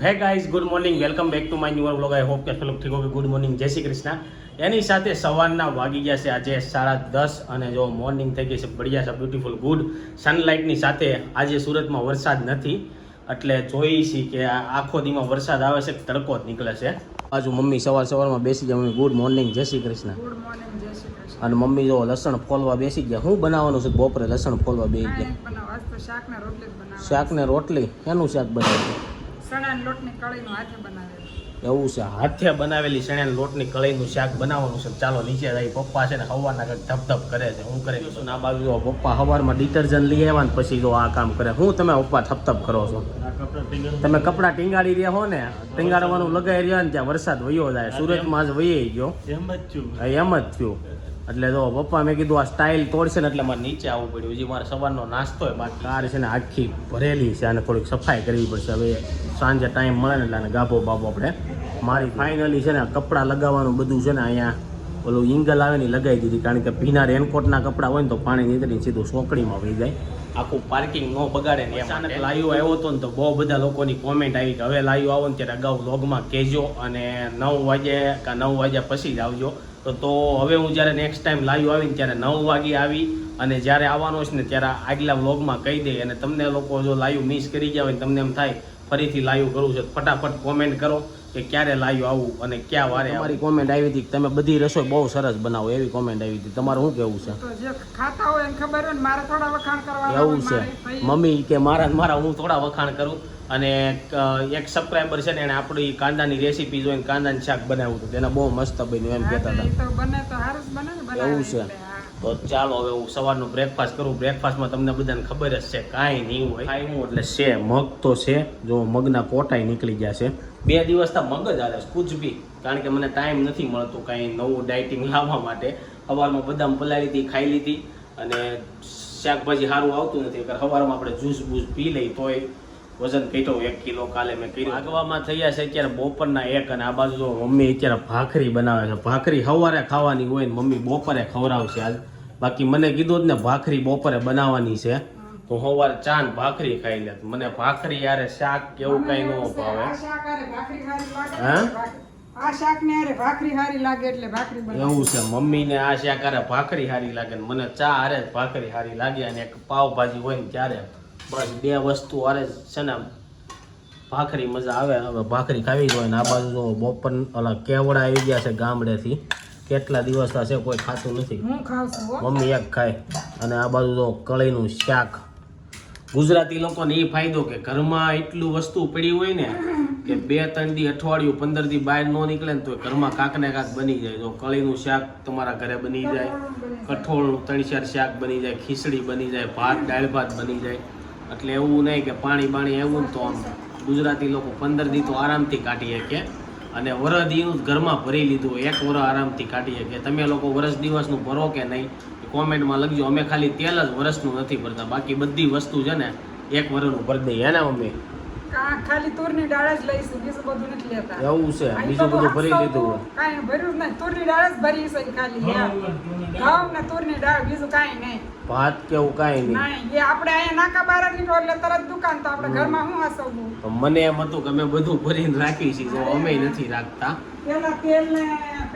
Hey guys good morning welcome back to my new vlog I hope કે તમે ઠીક હોગે good morning જય શ્રી કૃષ્ણ. એની સાથે સવારના વાગી ગયા છે આજે સાડા દસ અને જો મોર્નિંગ થઈ ગઈ છે બઢિયા છે બ્યુટીફુલ ગુડ સનલાઇટની સાથે આજે સુરતમાં વરસાદ નથી એટલે જોઈ છી કે આખો દીમાં વરસાદ આવે છે તડકો જ નીકળે છે. બાજુ મમ્મી સવાર સવારમાં બેસી ગયા. ગુડ મોર્નિંગ જય શ્રી કૃષ્ણ. અને મમ્મી જો લસણ ફોલવા બેસી ગયા. શું બનાવવાનું છે બપોરે લસણ ફોલવા બેસી ગયા? શાક ને રોટલી એનું શાક બનાવ્યું? ચણાની લોટની કળીનું હાથે બનાવેલું. એવું છે. હાથે બનાવેલી ચણાના લોટની કળીનું શાક બનાવવાનું છે. ચાલો નીચે જાય. પપ્પા છે ને હવાના કંઈક ધપ ધપ કરે છે. હું કરી? છું ના બાજુ જો પપ્પા હવારમાં ડિટર્જન્ટ લઈ આવ્યા ને પછી જો આ કામ કરે. હું તમે પપ્પા થપ થપ કરો છો? તમે કપડાં ટીંગાડી રહ્યા હો ને? ટીંગાડવાનું લગાઈ રહ્યા ને ત્યાં વરસાદ વયો જાય. સુરતમાં જ વયે ગયો. એમ જ થયું એમ જ થયું એટલે જો પપ્પા મેં કીધું આ સ્ટાઇલ તોડશે ને એટલે મારે નીચે આવવું પડ્યું. હજી મારે સવારનો નાસ્તો હોય બાકી કાર છે ને આખી ભરેલી છે અને થોડીક સફાઈ કરવી પડશે. હવે સાંજે ટાઈમ મળે ને એટલે આને ગાભો બાબો આપણે મારી ફાઇનલી છે ને આ કપડાં લગાવવાનું બધું છે ને અહીંયા ઓલું ઇંગલ આવે ને લગાવી દીધી. કારણ કે ભીના રેનકોટના કપડાં હોય ને તો પાણી નીકળી સીધું સોકડીમાં વહી જાય. આખું પાર્કિંગ ન બગાડે ને એમ અચાનક લાઈવ આવ્યો હતો ને તો બહુ બધા લોકોની કોમેન્ટ આવી કે હવે લાઈવ આવો ને ત્યારે અગાઉ લોગમાં કહેજો અને નવ વાગે કે નવ વાગ્યા પછી જ આવજો. તો તો હવે હું જ્યારે નેક્સ્ટ ટાઈમ લાઈવ આવીને ત્યારે નવ વાગે આવી અને જ્યારે આવવાનો છે ને ત્યારે આગલા વ્લોગમાં કહી દે અને તમને લોકો જો લાઈવ મિસ કરી ગયા હોય તમને એમ થાય ફરીથી લાઈવ કરવું છે ફટાફટ કોમેન્ટ કરો કે ક્યારે લાઈવ આવું અને ક્યાં વારે તમારી કોમેન્ટ આવી હતી તમે બધી રસોઈ બહુ સરસ બનાવો એવી કોમેન્ટ આવી હતી. તમારું શું કેવું છે? ખાતા હોય ખબર હોય મારે થોડા વખાણ કરવા એવું છે. મમ્મી કે મારા મારા હું થોડા વખાણ કરું. અને એક સબસ્ક્રાઈબર છે ને એને આપણી કાંદાની રેસીપી જોઈને કાંદાનું શાક બનાવ્યું હતું. તેને બહુ મસ્ત બન્યું એમ કહેતા હતા. તો બને તો સારું જ બને ને બનાવે એવું છે. તો ચાલો હવે હું સવારનું બ્રેકફાસ્ટ કરું. બ્રેકફાસ્ટમાં તમને બધાને ખબર જ છે કાંઈ નહીં હોય. કાંઈ એટલે છે મગ તો છે. જો મગના કોટાઈ નીકળી ગયા છે. બે દિવસ તો મગ જ છે, કુછ બી. કારણ કે મને ટાઈમ નથી મળતો કાંઈ નવું ડાયટિંગ લાવવા માટે. સવારમાં બદામ પલાળી હતી ખાઈ લીધી. અને શાકભાજી સારું આવતું નથી. એટલે સવારમાં આપણે જ્યુસ બૂસ પી લઈ તોય વજન ઘટ્યો એક કિલો કાલે મેં કર્યું. આગવામાં થયા છે અત્યારે બપોરના એક અને આ બાજુ જો મમ્મી અત્યારે ભાખરી બનાવે છે. ભાખરી સવારે ખાવાની હોય ને મમ્મી બપોરે ખવડાવશે આજ. બાકી મને કીધું જ ને ભાખરી બપોરે બનાવવાની છે. તો સવારે ચા ને ભાખરી ખાઈ લે. મને ભાખરી યારે શાક કેવું કઈ ન ભાવે. ને એવું છે. મમ્મીને આ શાક હારે ભાખરી હારી લાગે ને મને ચા હારે ભાખરી હારી લાગે અને એક પાવભાજી હોય ને ત્યારે બસ બે વસ્તુ હારે છે ને ભાખરી મજા આવે. હવે ભાખરી ખાવી જોઈએ ને આ બાજુ તો બપોર ઓલા કેવડા આવી ગયા છે ગામડેથી. કેટલા દિવસ છે કોઈ ખાતું નથી. મમ્મી એક ખાય. અને આ બાજુ તો કળીનું શાક. ગુજરાતી લોકોને એ ફાયદો કે ઘરમાં એટલું વસ્તુ પડી હોય ને કે બે ત્રણ દી અઠવાડિયું પંદર દી બહાર ન નીકળે ને તો ઘરમાં કાંક ને કાંક બની જાય. તો કળીનું શાક તમારા ઘરે બની જાય કઠોળનું ત્રણ ચાર શાક બની જાય ખીચડી બની જાય ભાત દાળ ભાત બની જાય. એટલે એવું નહીં કે પાણી બાણી એવું ને તો આમ ગુજરાતી લોકો પંદર દી તો આરામથી કાઢી શકે. અને વરસ દિવસ ઘરમાં ભરી લીધું એક વરસ આરામથી કાઢી શકે. તમે લોકો વરસ દિવસનું ભરો કે નહીં કોમેન્ટમાં લખજો. અમે ખાલી તેલ જ વરસનું નથી ભરતા. બાકી બધી વસ્તુ છે ને, એક વરસનું ભરી દઈએ. ને, મમ્મી? ખાલી તુરની દાળ જ લઈશું બીજું બધું નથી લેતા. એવું છે બીજું બધું ભરી લીધું કાંઈ ભર્યું જ નહીં તુરની દાળ જ ભરી છે ખાલી ઘઉં ને તુરની દાળ બીજું કાંઈ નહીં. ભાત કેવું કાંઈ નહીં. એ આપણે અહીંયા નાકા બહાર જ નીકળો એટલે તરત દુકાન તો આપણે ઘરમાં શું હસવું તો મને એમ હતું કે અમે બધું ભરીને રાખી છીએ અમે નથી રાખતા. પેલા તેલ ને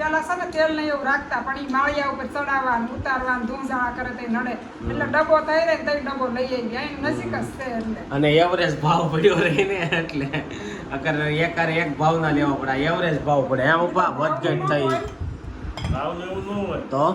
પેલા છે ને તેલ ને એવું રાખતા પણ એ માળિયા ઉપર ચડાવવાનું ઉતારવાનું ધૂંઝાણા કરે તે નડે. એટલે ડબ્બો થઈ રહે ને તઈ ડબ્બો લઈ આવી અહીં નજીક જ છે એટલે. અને એવરેજ ભાવ પડ્યો રહે ને એટલે. અગર એકારે એક ભાવ ના લેવા પડે એવરેજ ભાવ પડે. એમ ઉપા વધઘટ થઈ ભાવ લેવું ન હોય. તો?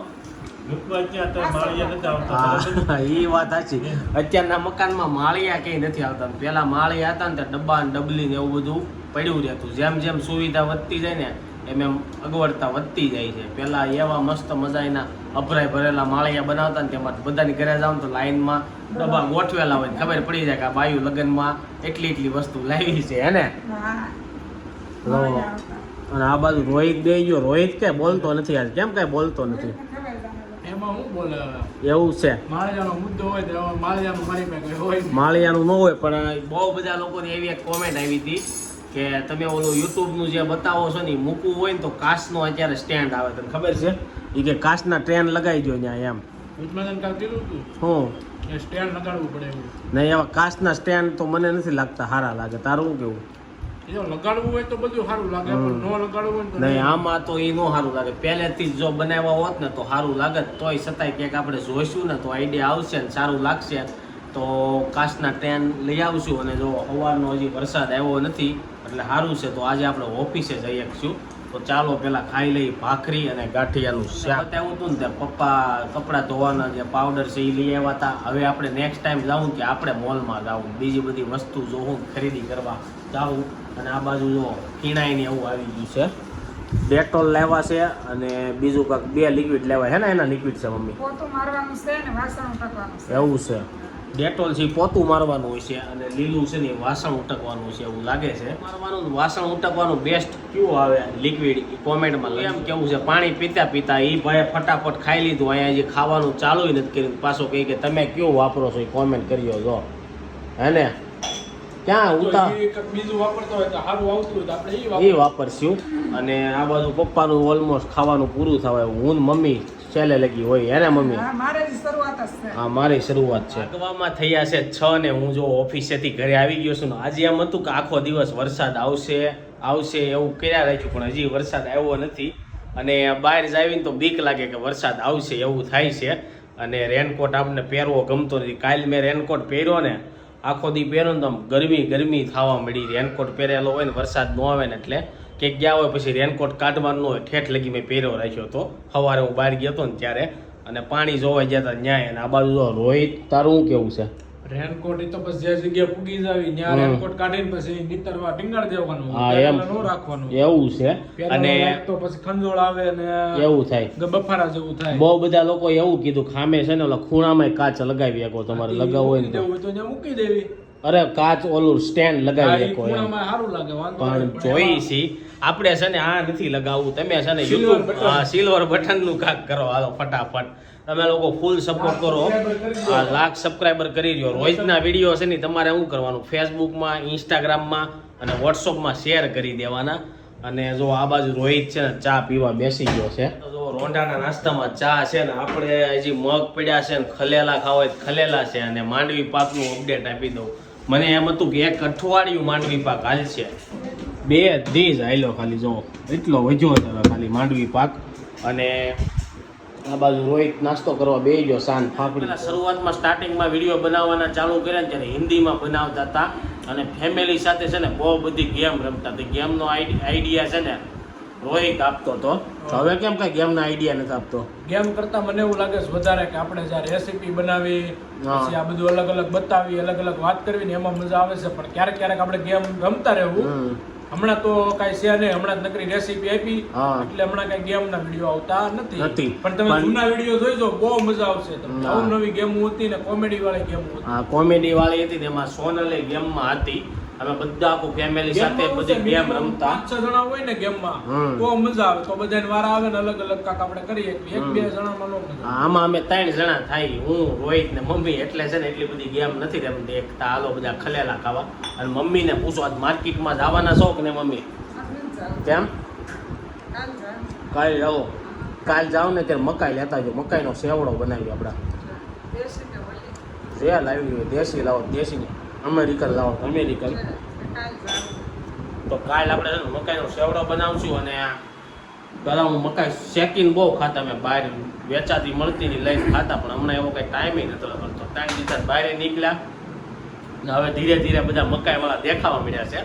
અત્યારના મકાનમાં માળિયા ક્યાંય નથી આવતા. પેલા માળિયા હતા ને ડબ્બા ને ડબલી ને એવું બધું પડ્યું રહેતું. જેમ જેમ સુવિધા વધતી જાય ને એમ એમ અગવડતા વધતી જાય છે. પહેલાં એવા મસ્ત મજાના અભરાય ભરેલા માળિયા બનાવતા ને તેમાં બધાની ઘરે જાવ ને તો લાઈનમાં ડબ્બા ગોઠવેલા હોય ખબર પડી જાય કે આ બાયુ લગ્નમાં એટલી એટલી વસ્તુ લાવી છે હે ને. અને આ બાજુ રોહિત બે ગયો. રોહિત કે બોલતો નથી આજ. કેમ કઈ બોલતો નથી? એમાં એવું છે. માળિયાનો મુદ્દો હોય તો એમાં માળિયાનું મારી પાસે કોઈ હોય નહીં. માળિયાનું ન હોય પણ બહુ બધા લોકોની એવી એક કોમેન્ટ આવી હતી. કે તમે ઓલું યુટ્યુબનું જે બતાવો છો ને એ મૂકવું હોય ને તો કાચનો અત્યારે સ્ટેન્ડ આવે. તમને ખબર છે? એ કે કાચના ટ્રેન લગાવી દો ત્યાં એમ. તને હું. સ્ટેન્ડ લગાડવું પડે નહીં એવા કાચના સ્ટેન્ડ તો મને નથી લાગતા સારા લાગે. તારું શું કેવું? લગાડવું હોય તો બધું સારું લાગે પણ ન લગાડવું હોય નહીં આમાં તો એ નો સારું લાગે. પહેલેથી જ જો બનાવ્યા હોત ને તો સારું લાગે તોય છતાંય ક્યાંક આપણે જોઈશું ને તો આઈડિયા આવશે ને સારું લાગશે. તો કાચના ટ્રેન લઈ આવશું અને જો સવારનો હજી વરસાદ આવ્યો નથી એટલે સારું છે. તો આજે આપણે ઓફિસે જઈએ છું તો ચાલો પેલા ખાઈ લઈ ભાખરી અને ગાંઠિયાનું શાક. બતાવ્યું હતું ને તે પપ્પા કપડાં ધોવાના જે પાવડર છે એ લઈ આવ્યા હતા. હવે આપણે નેક્સ્ટ ટાઈમ જાઉં કે આપણે મોલમાં જાવું બીજી બધી વસ્તુ જોવું ખરીદી કરવા જાઉં. અને આ બાજુ જો કિણાઈને એવું આવી ગયું છે. ડેટોલ લેવા છે અને બીજું કાંક બે લિક્વિડ લેવા છે. ને એના લિક્વિડ છે મમ્મી? પોતું મારવાનું છે ને વાસણ ઉટકવાનું છે. એવું છે. ડેટોલ છે એ પોતું મારવાનું હોય છે અને લીલું છે ને એ વાસણ ઉટકવાનું છે એવું લાગે છે. મારવાનું વાસણ ઉટકવાનું બેસ્ટ કયું આવે? લિક્વિડ એ કોમેન્ટમાં એમ. કેવું છે? પાણી પીતા પીતા એ ભાઈ ફટાફટ ખાઈ લીધું. અહીંયા જે ખાવાનું ચાલુ નથી કર્યું. પાછો કહી કે તમે કયો વાપરો છો? એ કોમેન્ટ કર્યો જો. હે ને? ક્યાં ઉતા? બીજું વાપરતો હોય તો સારું આવતું હોય આપણે એ. વાપરશું. અને આ બાજુ પપ્પાનું ઓલમોસ્ટ ખાવાનું પૂરું થવાય. હું મમ્મી છેલ્લે લગી હોય એને મમ્મી. હા મારે શરૂઆત છે. મારી શરૂઆત છે. આગવામાં થયા છે છ ને હું જો ઓફિસેથી ઘરે આવી ગયો છું ને આજે એમ હતું કે આખો દિવસ વરસાદ આવશે આવશે એવું કર્યા રાખ્યું પણ હજી વરસાદ આવ્યો નથી. અને બહાર જાવીને તો બીક લાગે કે વરસાદ આવશે એવું થાય છે. અને રેનકોટ આપણને પહેરવો ગમતો નથી. કાલ મેં રેનકોટ પહેર્યો ને આખો દી પહેર્યો ને તો ગરમી ગરમી થવા મળી રેનકોટ પહેરેલો હોય ને વરસાદ ન આવે ને એટલે કે ગયા હોય પછી રેનકોટ કાઢવાનું હોય ઠેઠ લગી મેં પહેર્યો રાખ્યો હતો. સવારે હું બહાર ગયો હતો ને ત્યારે અને પાણી જોવા ગયા હતા ન્યાય અને આ બાજુ જો રોહિત તારું કેવું છે? રેનકોટ એ તો બસ જે જગ્યાએ પૂગી જાવી ત્યાં રેનકોટ કાઢીને પછી નીતરવા ટીંગાડ દેવાનું હા, એમ. નો રાખવાનું. એવું છે. અને તો પછી ખંજોળ આવે ને એવું થાય. બફારા જેવું થાય. બહુ બધા લોકો એવું કીધું ખામે છે ને ઓલા ખૂણામાં કાચ લગાવી શકો તમારે લગાવવું હોય તો મૂકી દેવી. અરે કાચ ઓલું સ્ટેન્ડ લગાવી શકો એમ. સારું લાગે પણ જોઈ છી આપણે છે ને આ નથી લગાવવું. તમે છે ને યુટ્યુબ સિલ્વર બટનનું કાક કરો. હાલો ફટાફટ. તમે લોકો ફૂલ સપોર્ટ કરો. લાખ સબસ્ક્રાઈબર કરી રહ્યો રોજના વીડિયો છે ને તમારે શું કરવાનું? ફેસબુકમાં ઇન્સ્ટાગ્રામમાં અને વોટ્સઅપમાં શેર કરી દેવાના. અને જો આ બાજુ રોહિત છે ને ચા પીવા બેસી ગયો છે. તો જો રોંઢાના નાસ્તામાં ચા છે ને આપણે હજી મગ પડ્યા છે ને ખલેલા ખાવા હોય ખલેલા છે અને માંડવી પાકનું અપડેટ આપી દઉં. મને એમ હતું કે એક અઠવાડિયું માંડવી પાક હાલશે. બે દીજ હાલ્યો ખાલી જો એટલો વધ્યો હતો ખાલી માંડવી પાક. અને આ બાજુ રોહિત નાસ્તો કરવા બે ગયો સાંજ ફાફડી. શરૂઆતમાં સ્ટાર્ટિંગમાં વીડિયો બનાવવાના ચાલુ કર્યા ને ત્યારે હિન્દીમાં બનાવતા હતા. અને ફેમિલી સાથે છે ને બહુ બધી ગેમ રમતા હતી. ગેમનો આઈડિયા છે ને રોહિત આપતો હતો. તો હવે કેમ કઈ ગેમના આઈડિયા નથી આપતો? ગેમ કરતા મને એવું લાગે છે વધારે કે આપણે જ્યાં રેસીપી બનાવી પછી આ બધું અલગ અલગ બતાવી અલગ અલગ વાત કરવી ને એમાં મજા આવે છે. પણ ક્યારેક ક્યારેક આપણે ગેમ રમતા રહેવું. હમણાં તો કાંઈ છે નહીં હમણાં જ નકરી રેસીપી આપી. એટલે હમણાં કઈ ગેમ ના વીડિયો આવતા નથી નથી. પણ તમે જૂના વીડિયો જોઈજો બહુ મજા આવશે તમને હા. નવી ગેમો હતી ને કોમેડી વાળી ગેમો હતી હા કોમેડી વાળી હતી તેમાં સોનલે ગેમમાં હતી અમે બધા આખું ફેમિલી સાથે બધી છે, ગેમ રમતા. પાંચ છ જણા હોય ને ગેમમાં માં તો મજા આવે. તો બધાને વાર આવે ને અલગ અલગ કાક આપણે કરીએ એક. બે જણામાં નો મજા. આમાં અમે ત્રણ જણા થાય. હું રોહિત ને મમ્મી એટલે છે ને એટલી બધી ગેમ નથી રમતી. એકતા હાલો બધા ખલેલા ખાવા. અને મમ્મીને પૂછો આજ માર્કેટમાં જવાના શોખ ને મમ્મી. કેમ? કાલ જાઓ કાલ જાઓ ને ત્યારે મકાઈ લેતા જો મકાઈનો સેવડો બનાવી આપણા. દેશી. લાવી દેશી લાવો દેશી. નહીં અમેરિકન લાવો. અમેરિકન. તો કાલ આપણે છે ને મકાઈનો સેવડો બનાવશું અને પહેલાં હું મકાઈ શેકીને બહુ ખાતા મેં બહાર વેચાતી મળતી ની લઈને ખાતા, પણ હમણાં એવો કંઈ ટાઈમ નતો મળતો ત્રણ દિવસ બહાર નીકળ્યા. ને હવે ધીરે ધીરે બધા મકાઈવાળા દેખાવા મળ્યા છે.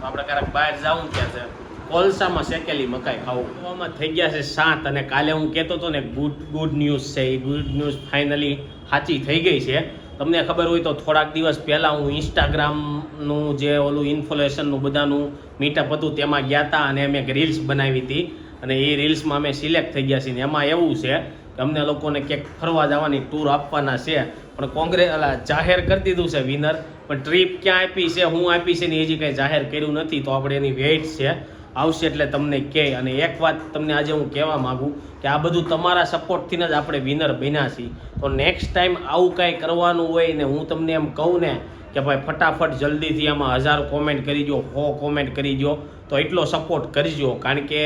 તો આપણે ક્યારેક બહાર જવું ક્યાં છે. કોલસામાં શેકેલી મકાઈ ખાવું. આમાં થઈ ગયા છે સાત અને કાલે હું કહેતો હતો ને ગુડ ગુડ ન્યૂઝ છે, એ ગુડ ન્યૂઝ ફાઇનલી સાચી થઈ ગઈ છે. તમને ખબર હોય તો થોડાક દિવસ પહેલાં હું ઇન્સ્ટાગ્રામનું જે ઓલું ઇન્ફોલેશનનું બધાનું મીટઅપ હતું, તેમાં ગયા હતા અને મેં એક રીલ્સ બનાવી હતી. અને એ રીલ્સમાં અમે સિલેક્ટ થઈ ગયા છીએ એમાં એવું છે કે અમને લોકોને ક્યાંક ફરવા જવાની ટૂર આપવાના છે. પણ કોંગ્રેસ જાહેર કરી દીધું છે વિનર પણ ટ્રીપ ક્યાં આપી છે, હું આપી છે ને હજી કંઈ જાહેર કર્યું નથી, તો આપણે એની વેઇટ છે. આવશે એટલે તમને કહે અને એક વાત તમને આજે હું કહેવા માગું કે આ બધું તમારા સપોર્ટથી જ આપણે વિનર બન્યા છીએ. તો નેક્સ્ટ ટાઈમ આવું કાંઈ કરવાનું હોય ને હું તમને એમ કહું ને કે ભાઈ ફટાફટ જલ્દીથી આમાં હજાર કોમેન્ટ કરી દો સો કોમેન્ટ કરી દો તો એટલો સપોર્ટ કરજો. કારણ કે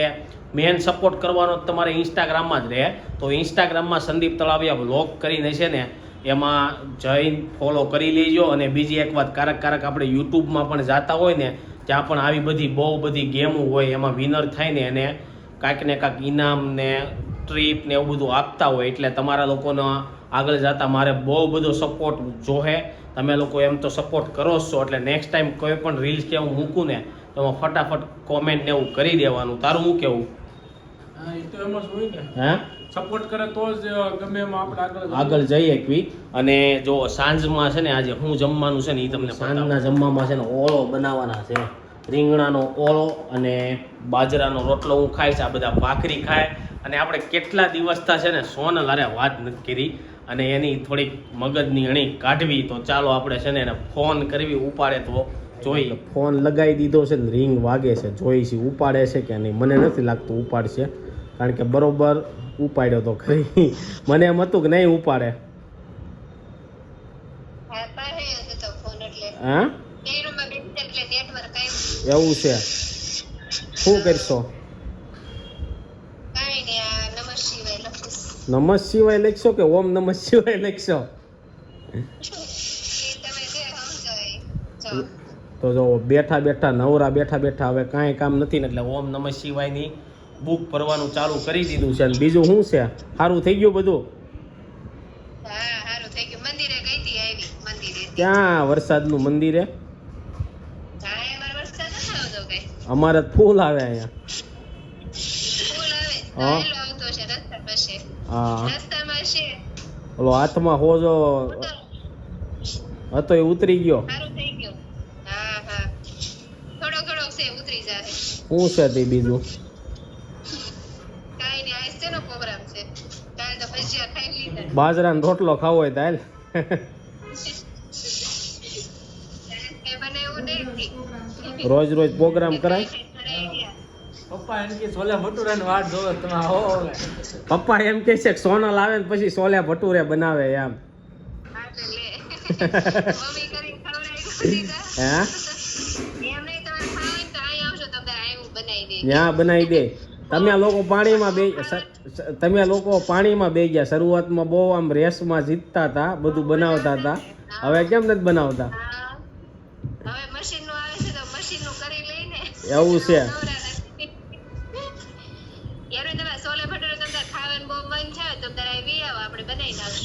મેન સપોર્ટ કરવાનો તમારે ઇન્સ્ટાગ્રામમાં જ રહે. તો ઇન્સ્ટાગ્રામમાં સંદીપ તળાવિયા બ્લોગ કરીને છે ને, એમાં જઈને ફોલો કરી લેજો. અને બીજી એક વાત, કારક કારક આપણે યુટ્યુબમાં પણ જાતા હોય ને ત્યાં પણ આવી બધી બહુ બધી ગેમો હોય, એમાં વિનર થાય ને એને કાંઈક ને કાંઈક ઇનામ ને ટ્રીપ ને એવું બધું આપતા હોય, એટલે તમારા લોકોનો આગળ જતા મારે બહુ બધો સપોર્ટ જોહે. તમે લોકો એમ તો સપોર્ટ કરો છો, એટલે નેક્સ્ટ ટાઈમ કોઈ પણ રીલ્સ કે હું મૂકું ને, તો ફટાફટ કોમેન્ટ ને એવું કરી દેવાનું. તારું હું કેવું? હા એ તો એમ જ હોય ને. હે? સપોર્ટ કરે તો જ ગમે એમાં આપણે આગળ આગળ જઈએ એકવી અને જો સાંજમાં છે ને આજે હું જમવાનું છે ને એ તમને સાંજના જમવામાં છે ને ઓળો બનાવવાના છે. રીંગણાનો ઓળો અને બાજરાનો રોટલો હું ખાઈશ આ બધા ભાખરી ખાય. અને આપણે કેટલા દિવસથી છે ને સોનલ અરે વાત નથી કરી. અને એની થોડીક મગજની અણી કાઢવી તો ચાલો આપણે છે ને એને ફોન કરવી ઉપાડે તો જોઈ. ફોન લગાવી દીધો છે ને રિંગ વાગે છે. જોઈ છે ઉપાડે છે કે નહીં? મને નથી લાગતું ઉપાડશે. કારણ કે બરોબર ઉપાડ્યો તો ખરી મને એમ હતું કે નહીં ઉપાડે. હા એવું છે. શું કરશો? નમઃ શિવાય લખીશ. કે ઓમ નમઃ શિવાય લખશો? તો જો બેઠા બેઠા નવરા બેઠા બેઠા હવે કાંઈ કામ નથી ને એટલે ઓમ નમઃ શિવાયની બુક ભરવાનું ચાલુ કરી દીધું છે અને બીજું શું છે? સારું થઈ ગયું બધું? ક્યાં વરસાદનું મંદિરે? અમારે ફૂલ આવે અહીંયા. હા. ઓલો હાથમાં હોજો હતો એ ઉતરી ગયો. શું છે તે બીજું કાંઈ નહીં આજ શેનો પ્રોગ્રામ છે કાલ તો ભજીયા ખાઈ લીધા બાજરાનો રોટલો ખાવો હોય નહીં રોજ રોજ પ્રોગ્રામ કરાય? પપ્પા એમ કે છોલે ભટુરાની વાટ જોવે તમે આવો પપ્પા એમ કહે છે કે સોનલ આવે ને પછી સોલે ભટુરે બનાવે એમ. હે બનાવી દે. તમે લોકો પાણીમાં બે તમે લોકો પાણીમાં બે ગયા શરૂઆતમાં બહુ આમ રેસમાં જીતતા હતા બધું બનાવતા હતા. હવે કેમ નથી બનાવતા? એવું છે.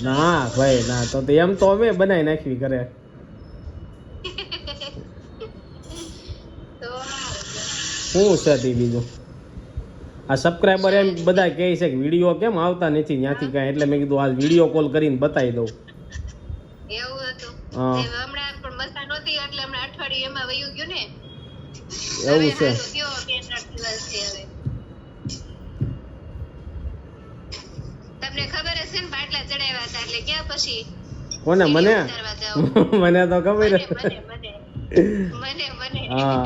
ના ભાઈ ના તો તો એમ તો અમે બનાવી નાખવી કરે શું છે બીજું? આ સબસ્ક્રાઈબર એમ બધા કહે છે કે વીડિયો કેમ આવતા નથી? ત્યાંથી કાંઈ. એટલે મેં કીધું આ વીડિયો કોલ કરીને બતાવી દઉં. એવું હતું? હમણાં પણ મસા નહોતી એટલે હમણાં અઠવાડિયું વયું ગયું ને. એવું છે. તમને ખબર હશે ને ચડાવ્યા હતા એટલે ક્યાં પછી કોને મને. મને તો ખબર મને મને. મને મને. હા.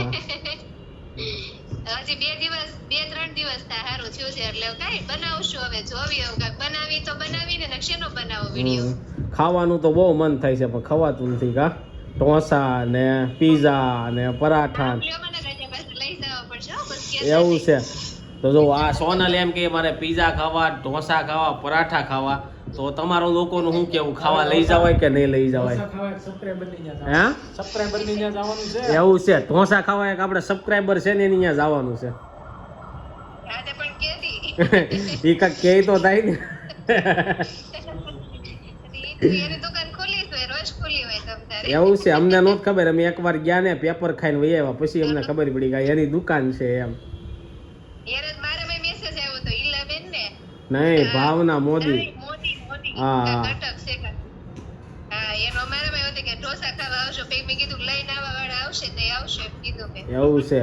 હજી બે દિવસ બે ત્રણ દિવસ થાય સારું થયું છે એટલે કઈ બનાવશું હવે. જોવી હવે કાંઈક બનાવી તો બનાવીને ને શેનો બનાવો વીડિયો? ખાવાનું તો બહુ મન થાય છે પણ ખવાતું નથી કા? ઢોસા ને પીઝા ને પરાઠા એવું છે. તો જો આ સોનલ એમ કે મારે પીઝા ખાવા ઢોસા ખાવા પરાઠા ખાવા તો તમારો લોકોનું શું કેવું? ખાવા લઈ જવાય કે નહીં લઈ જવાય? હા? હે એવું છે. ઢોસા ખાવા એક આપણે સબસ્ક્રાઈબર છે ને એની ત્યાં જવાનું છે. એ કાંઈક કહે તો થાય ને. એવું છે અમને નહોત ખબર અમે એકવાર ગયા ને પેપર ખાઈને વહી આવ્યા પછી અમને ખબર પડી ગઈ એની દુકાન છે એમ. નહીં ભાવના મોદી. હા, કાં. કે એવું છે.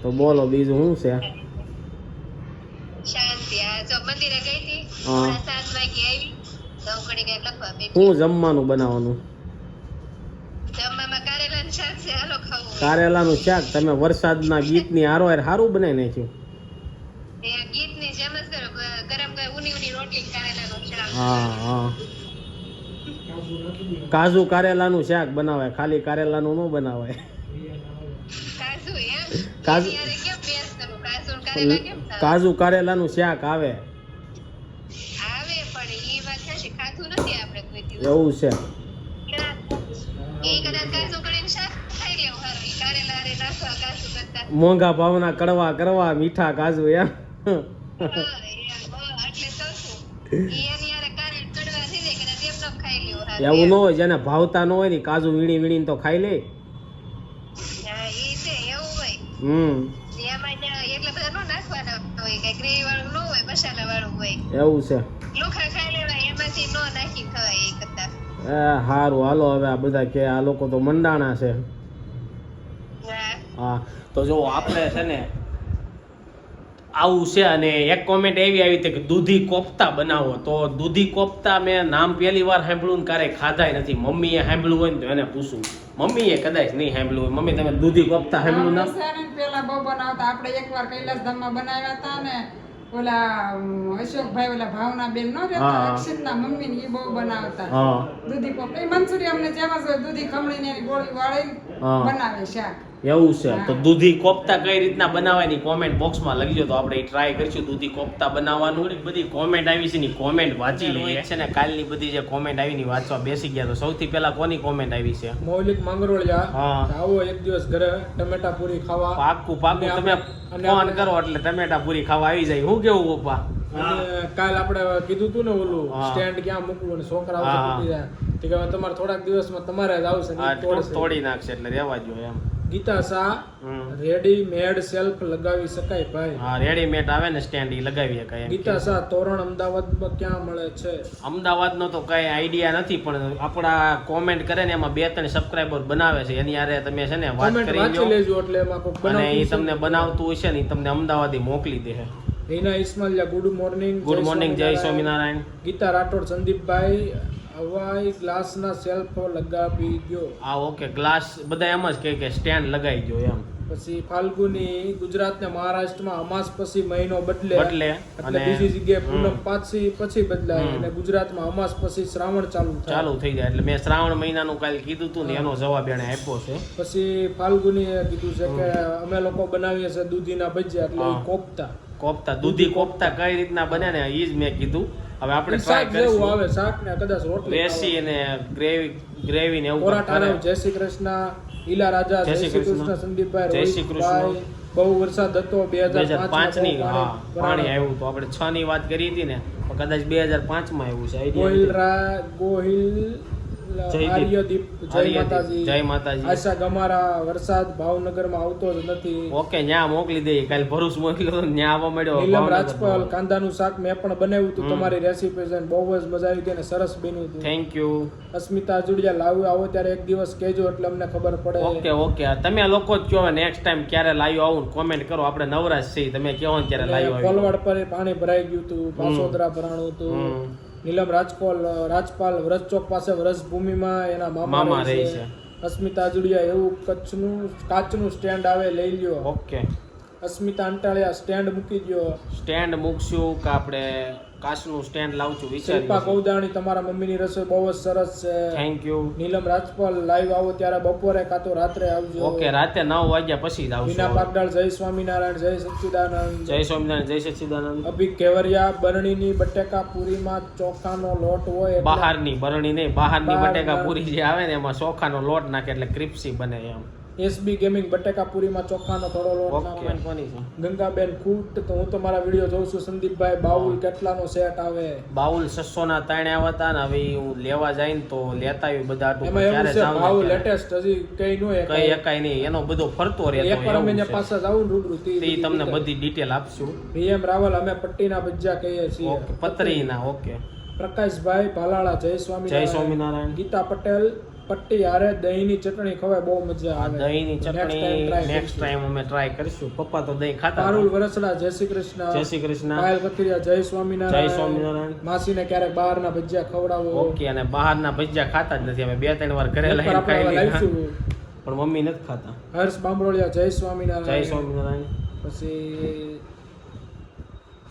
તો બોલો બીજું શું છે શાંતિ આ જો મંદિરે ગઈ હતી હા. આવી શું જમવાનું બનાવવાનું? કારેલાનું શાક. શાક તમે વરસાદના ગીતની હારો હાર સારું બનાવી નાખ્યું. શાક હા હા. કાજુ કારેલાનું શાક બનાવાય. ખાલી કારેલાનું ન બનાવાય. કાજુ કારેલાનું કાજુ- એની કાજુ છે. મોંઘા ભાવના કડવા કરવા મીઠા કાજુ એમ. એવું ન હોય જેને ભાવતા ન હોય ને કાજુ વીણી વીણીને તો ખાઈ લે. હમ. એવું છે. એવું હારું. હાલો હવે આ બધા કે આ લોકો તો મંડાણા છે. હા? તો જો આપણે છે ને આવું છે અને એક કોમેન્ટ એવી આવી હતી કે દૂધી કોફતા બનાવો. તો દૂધી કોફતા મેં નામ પહેલી વાર સાંભળ્યું ને ક્યારેય ખાધાય નથી. મમ્મીએ સાંભળ્યું હોય ને તો એને પૂછું. મમ્મીએ કદાચ નહીં સાંભળ્યું હોય. મમ્મી તમે દૂધી કોફતા સાંભળ્યું ને? પેલા બહુ બનાવતા. આપણે એકવાર કૈલાસધામમાં બનાવ્યા હતા ને ઓલા અશોકભાઈ ઓલા ભાવના બેન નો રહેતા અક્ષિત ના મમ્મી ને એ બહુ બનાવતા. દૂધી કોફતા એ મંચુરી અમને જેમ જ હોય દૂધી ખમણી ને ગોળી વાળી બનાવે શાક. એવું છે. તો દૂધી કોફતા કઈ રીતના બનાવવાની કોમેન્ટ બોક્સમાં લખજો. તો આપણે ટ્રાય કરીશું. દૂધી કોફતા બનાવવાનું. ને બધી કોમેન્ટ આવી છે ની કોમેન્ટ વાંચી લઈએ. છે ને કાલની બધી જે કોમેન્ટ આવી ની વાંચવા બેસી ગયા. તો સૌથી પહેલા કોની કોમેન્ટ આવી છે? મૌલિક માંગરોળિયા. હા. આવો એક દિવસ ઘરે ટમેટા પૂરી ખાવા. પાકું પાકું તમે ફોન કરો એટલે ટમેટા પૂરી ખાવા આવી જાય. હું કેવું પપ્પા? કાલ આપણે કીધું તું ને ઓલું સ્ટેન્ડ ક્યાં મૂકવું ને છોકરા આવશે તૂટી જાય કે તમારે થોડાક દિવસમાં તમારે જ આવશે. તોડી નાખશે એટલે રહેવા જો એમ. ગીતા શાહ રેડીમેડ સેલ્ફ લગાવી શકાય ભાઈ. હા રેડીમેડ આવે ને સ્ટેન્ડ ઈ લગાવી શકાય ગીતા શાહ તોરણ અમદાવાદમાં ક્યાં મળે છે? અમદાવાદનો તો કઈ આઈડિયા નથી પણ આપણા કોમેન્ટ કરે ને એમાં બે ત્રણ સબસ્ક્રાઈબર બનાવે છે. એની આરે તમે છે ને વાત કરી લેજો એટલે એમાં અને એ તમને બનાવતું હશે ને તમને અમદાવાદી મોકલી દે Reena Ismaliya good morning good morning જય સ્વામિનારાયણ. ગીતા રાઠોડ સંદીપભાઈ હવાઈ ગ્લાસના સેલ્ફ લગાવી ગયો આ ઓકે ગ્લાસ બધા એમ જ કહે કે સ્ટેન્ડ લગાવી દો એમ. પછી ફાલ્ગુની ગુજરાત ને મહારાષ્ટ્રમાં અમાસ પછી મહિનો બદલે. બદલે એટલે અને બીજી જગ્યાએ પૂનમ પાછી પછી બદલાય. અને ગુજરાતમાં અમાસ પછી શ્રાવણ ચાલુ ચાલુ થઈ જાય. એટલે મેં શ્રાવણ મહિનાનું કાલ કીધું હતું ને એનો જવાબ એને આપ્યો છે. પછી ફાલ્ગુની કીધું છે કે અમે લોકો બનાવીએ છીએ દૂધીના ભજીયા એટલે. કોફતા. કોફતા. દૂધી કોફતા કઈ રીતના બને ને એ જ મેં કીધું. હવે આપણે ટ્રાય કરીશું. આવે શાક ને કદાચ રોટલી દેશી અને ગ્રેવી ગ્રેવી ને એવું. ને જય શ્રી કૃષ્ણ ઈલા રાજા જય શ્રી કૃષ્ણ સંદીપભાઈ જય શ્રી કૃષ્ણ. બહુ વરસાદ હતો બે હજાર પાંચની હા પાણી આવ્યું તો આપણે છ ની વાત કરી હતી ને કદાચ બે હજાર પાંચમાં આવ્યું છે ગોહિલ રા ગોહિલ જય માતાજી. આશા ગમારા વરસાદ ભાવનગરમાં આવતો જ નથી. ઓકે ન્યા મોકલી દઈએ કાલે ભરૂચ મોકલ્યો ન્યા આવવા મળ્યો નીલમ રાજપાલ કાંદાનું શાક મેં પણ બનાવ્યું હતું. તમારી રેસીપી છે બહુ જ મજા આવી હતી અને સરસ બન્યું હતું. થેન્ક યુ અસ્મિતા જુડિયા લાવ આવો ત્યારે એક દિવસ કહેજો એટલે અમને ખબર પડે. Okay okay. તમે લોકો જ કહો નેક્સ્ટ ટાઈમ ક્યારે લાવ્યો આવું કોમેન્ટ કરો. આપણે નવરાશ છીએ. તમે કહો ને ત્યારે લાવ્યો કોલવાડ પર પાણી ભરાઈ ગયું હતું. પાસોદરા ભરાણું હતું. નીલમ રાજપાલ રાજપાલ વ્રજ ચોક પાસે વ્રજ ભૂમિમાં એના મામા રહે છે. અસ્મિતા જુડિયા એવું કચ્છનું કાચનું સ્ટેન્ડ આવે લઈ લ્યો. ઓકે. અસ્મિતા અંટાળિયા સ્ટેન્ડ મૂકી દો સ્ટેન્ડ મૂકશું કે આપણે કાચનું સ્ટેન્ડ લાવું છું વિચાર કૌદાણી તમારા મમ્મીની રસોઈ બહુ જ સરસ છે. Thank you Neelam Rajpal live આવો ત્યારે બપોરે કાં તો રાત્રે આવજો. ઓકે રાતે નવ વાગ્યા પછી જ વિના પાકડાળ જય સ્વામિનારાયણ જય સચ્ચિદાનંદ. જય સ્વામિનારાયણ જય સચ્ચિદાનંદ. અભિ કેવરિયા બરણીની બટેકા પૂરીમાં ચોખાનો લોટ હોય બહારની બરણી નહીં બહારની બહાર- બટેકા પૂરી જે આવે ને એમાં ચોખાનો લોટ નાખે એટલે ક્રિપ્સી બને એમ. એસબી ગેમિંગ બટેકા પૂરીમાં ચોખાનો થોડો લોટ ગંગાબેન કૂટ તો હું તમારા વીડિયો જોઉં છું. સંદીપભાઈ બાઉલ કેટલાનો સેટ આવે? બાઉલ છસો ના ત્રણ આવ્યા હતા ને હવે હું લેવા જાય તો લેતા આવ્યું બધા. એમાં એવું ત્યારે. લેટેસ્ટ હજી કઈ નો કઈ એકાય નહીં એનો બધો ફરતો રહેતો એક વાર અમે. પાસે ને રૂબરૂ તે તમને બધી ડિટેલ આપશું. પીએમ રાવલ અમે પટ્ટીના ભજીયા કહીએ છીએ. ઓકે પતરીના ઓકે. પ્રકાશભાઈ ભાલાળા જય જય સ્વામિનારાયણ સ્વામિનારાયણ. ગીતા પટેલ પટ્ટી હારે દહીંની ચટણી ખવાય બહુ મજા આવે. દહીંની ચટણી નેક્સ્ટ ટાઈમ અમે ટ્રાય કરીશું. પપ્પા તો દહીં ખાતા પારુલ વરસડા જય શ્રી કૃષ્ણ. જય શ્રી કૃષ્ણ. પાયલ કથિરિયા જય સ્વામિનારાયણ. જય સ્વામિનારાયણ. માસીને ક્યારેક બહારના ભજીયા ખવડાવો? ઓકે અને બહારના ભજીયા ખાતા જ નથી. અમે બે ત્રણ વાર ઘરે લઈને ખાઈ લઈશું. પણ મમ્મી નથી ખાતા. હર્ષ બામરોળિયા જય જય સ્વામિનારાયણ સ્વામિનારાયણ. પછી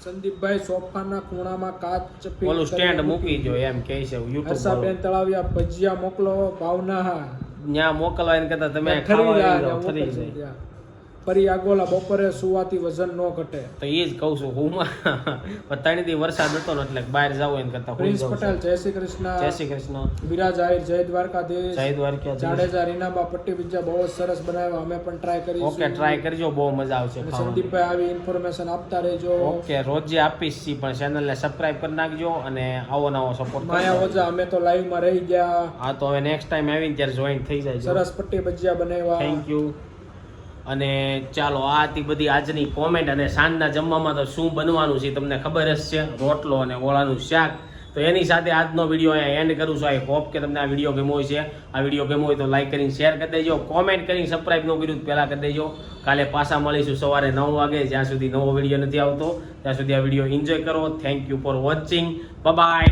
સંદીપભાઈ સોફાના ખૂણામાં કાચ ઓલું સ્ટેન્ડ મૂકી જો એમ કહે છે યુટ્યુબ હર્ષાબેન તળાવિયા ભજીયા મોકલો ભાવના ન્યા મોકલવા એને કહેતા તમે ખાવા મોકલશે જાય. પરી આગોલા બપોરે સુવાથી વજન ન ઘટે. તો એ જ કહું છું હું ત્રણ દી વરસાદ હતો ને એટલે બહાર જાવ એમ કરતા પ્રિન્સ પટેલ જય શ્રી જય કૃષ્ણ શ્રી કૃષ્ણ. વિરાજ આહિર જય દ્વારકાધીશ. જય દ્વારકા જાડેજા રીનાબા પટ્ટી પિઝા બહુ સરસ બનાવ્યા. અમે પણ ટ્રાય કરીશું. ઓકે ટ્રાય કરજો બહુ મજા આવશે સંદીપભાઈ આવી ઇન્ફોર્મેશન આપતા રહેજો. ઓકે રોજે આપીશ છી પણ ચેનલને સબસ્ક્રાઇબ કરી નાખજો અને આવો નવો સપોર્ટ માયા ઓજા અમે તો લાઈવમાં રહી ગયા. હા તો હવે નેક્સ્ટ ટાઈમ આવીને ત્યારે જોઈન થઈ જાય સરસ પટ્ટી ભજીયા બનાવ્યા. થેન્ક યુ અને ચાલો, આ હતી બધી આજની કોમેન્ટ અને સાંજના જમવામાં તો શું બનવાનું છે તમને ખબર જ છે. રોટલો અને ઓળાનું શાક. તો એની સાથે આજનો વીડિયો અહીંયા એન્ડ કરું છું. આઈ હોપ કે તમને આ વીડિયો ગમ્યો છે આ વીડિયો ગમ્યો હોય તો લાઈક કરીને શેર કરી દેજો. કોમેન્ટ કરીને સબસ્ક્રાઈબ ન કર્યું પહેલાં કરી દેજો. કાલે પાછા મળીશું સવારે નવ વાગે. જ્યાં સુધી નવો વીડિયો નથી આવતો, ત્યાં સુધી આ વીડિયો એન્જોય કરો. Thank you for watching bye